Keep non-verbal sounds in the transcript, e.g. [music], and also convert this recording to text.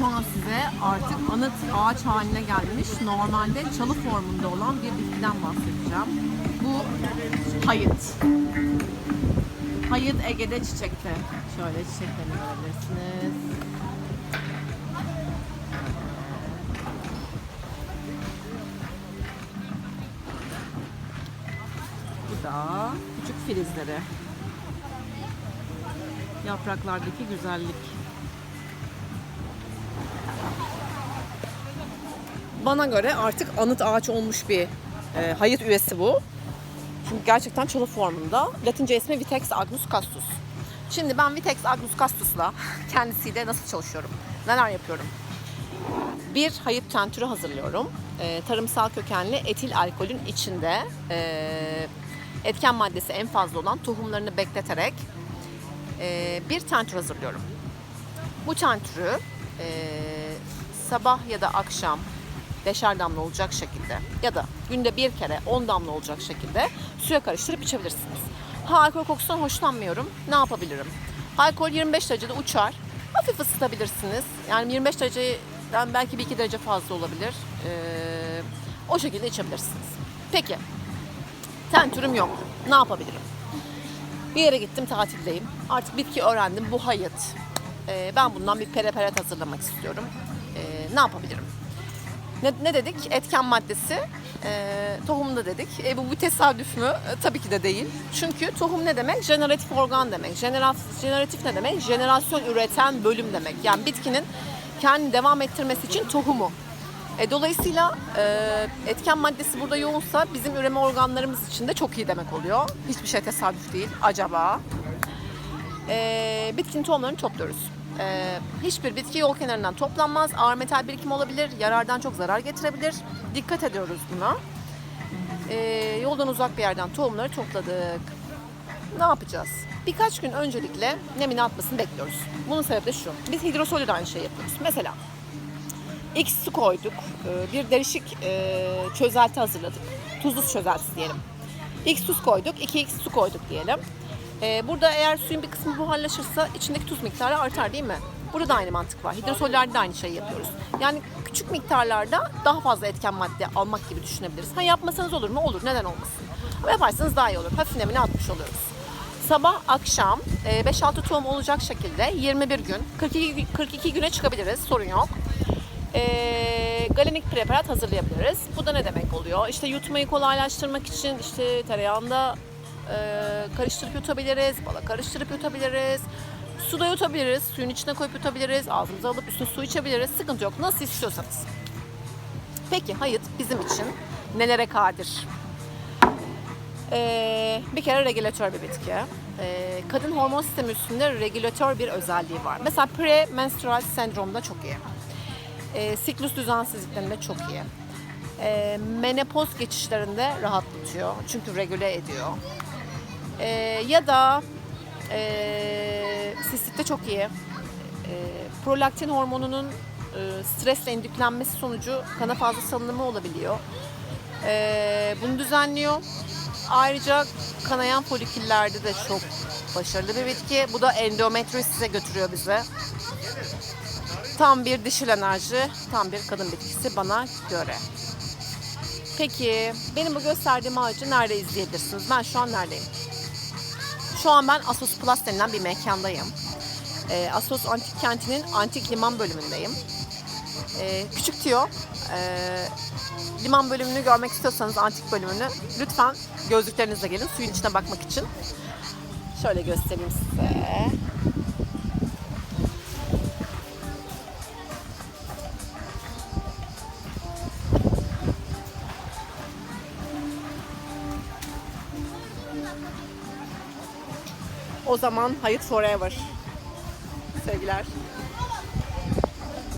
şu an size artık anıt ağaç haline gelmiş, normalde çalı formunda olan bir bitkiden bahsedeceğim. Bu hayıt. Hayıt Ege'de çiçekte. Şöyle çiçeklerini görebilirsiniz. Bu da küçük filizleri. Yapraklardaki güzellik. Bana göre artık anıt ağaç olmuş bir e, hayıt üyesi bu. Çünkü gerçekten çalı formunda. Latince ismi Vitex agnus castus. Şimdi ben Vitex agnus castus'la [laughs] kendisiyle nasıl çalışıyorum? Neler yapıyorum? Bir hayıt tentürü hazırlıyorum. Ee, tarımsal kökenli etil alkolün içinde e, etken maddesi en fazla olan tohumlarını bekleterek e, bir tentür hazırlıyorum. Bu tentürü e, sabah ya da akşam beşer damla olacak şekilde ya da günde bir kere 10 damla olacak şekilde suya karıştırıp içebilirsiniz. Ha alkol kokusundan hoşlanmıyorum. Ne yapabilirim? Alkol 25 derecede uçar. Hafif ısıtabilirsiniz. Yani 25 dereceden belki bir iki derece fazla olabilir. Ee, o şekilde içebilirsiniz. Peki. Tentürüm yok. Ne yapabilirim? Bir yere gittim tatildeyim. Artık bitki öğrendim. Bu hayıt. Ee, ben bundan bir pereperet hazırlamak istiyorum. Ee, ne yapabilirim? Ne, ne dedik? Etken maddesi e, tohumda dedik. E, bu bir tesadüf mü? E, tabii ki de değil. Çünkü tohum ne demek? Jeneratif organ demek. Jenera, jeneratif ne demek? Jenerasyon üreten bölüm demek. Yani bitkinin kendini devam ettirmesi için tohumu. E, dolayısıyla e, etken maddesi burada yoğunsa bizim üreme organlarımız için de çok iyi demek oluyor. Hiçbir şey tesadüf değil. Acaba? E, bitkinin tohumlarını topluyoruz. E, hiçbir bitki yol kenarından toplanmaz. Ağır metal birikim olabilir. Yarardan çok zarar getirebilir. Dikkat ediyoruz buna. E, yoldan uzak bir yerden tohumları topladık. Ne yapacağız? Birkaç gün öncelikle nemini atmasını bekliyoruz. Bunun sebebi de şu. Biz hidrosolü de aynı şeyi yapıyoruz. Mesela X su koyduk. Ee, Bir derişik e, çözelti hazırladık. Tuzlu su çözeltisi diyelim. X tuz koyduk, 2x su koyduk diyelim. Ee, Burada eğer suyun bir kısmı buharlaşırsa içindeki tuz miktarı artar değil mi? Burada da aynı mantık var. Hidrosollerde de aynı şeyi yapıyoruz. Yani küçük miktarlarda daha fazla etken madde almak gibi düşünebiliriz. Ha yapmasanız olur mu? Olur. Neden olmasın? Ama yaparsanız daha iyi olur. Hafif nemini atmış oluyoruz. Sabah akşam e, 5-6 tohum olacak şekilde 21 gün, 42, 42 güne çıkabiliriz. Sorun yok e, galenik preparat hazırlayabiliriz. Bu da ne demek oluyor? İşte yutmayı kolaylaştırmak için işte tereyağında e, karıştırıp yutabiliriz, bala karıştırıp yutabiliriz. Suda yutabiliriz, suyun içine koyup yutabiliriz, ağzımıza alıp üstüne su içebiliriz. Sıkıntı yok, nasıl istiyorsanız. Peki hayıt bizim için nelere kadir? Ee, bir kere regülatör bir bitki. Ee, kadın hormon sistemi üstünde regülatör bir özelliği var. Mesela premenstrual sendromda çok iyi. Ee, siklus düzensizliklerinde çok iyi. Ee, menopoz geçişlerinde rahatlatıyor. Çünkü regüle ediyor. Ee, ya da e, sistikte çok iyi. Ee, prolaktin hormonunun e, stresle indüklenmesi sonucu kana fazla salınımı olabiliyor. Ee, bunu düzenliyor. Ayrıca kanayan foliküllerde de çok başarılı bir bitki. Bu da endometriosise götürüyor bize. Tam bir dişil enerji, tam bir kadın bitkisi bana göre. Peki benim bu gösterdiğim ağacı nerede izleyebilirsiniz? Ben şu an neredeyim? Şu an ben Asos Plus denilen bir mekandayım. Ee, Asos Antik Kenti'nin antik liman bölümündeyim. Ee, küçük tüyo. Ee, liman bölümünü görmek istiyorsanız antik bölümünü lütfen gözlüklerinizle gelin suyun içine bakmak için. Şöyle göstereyim size. O zaman hayıt forever. Sevgiler.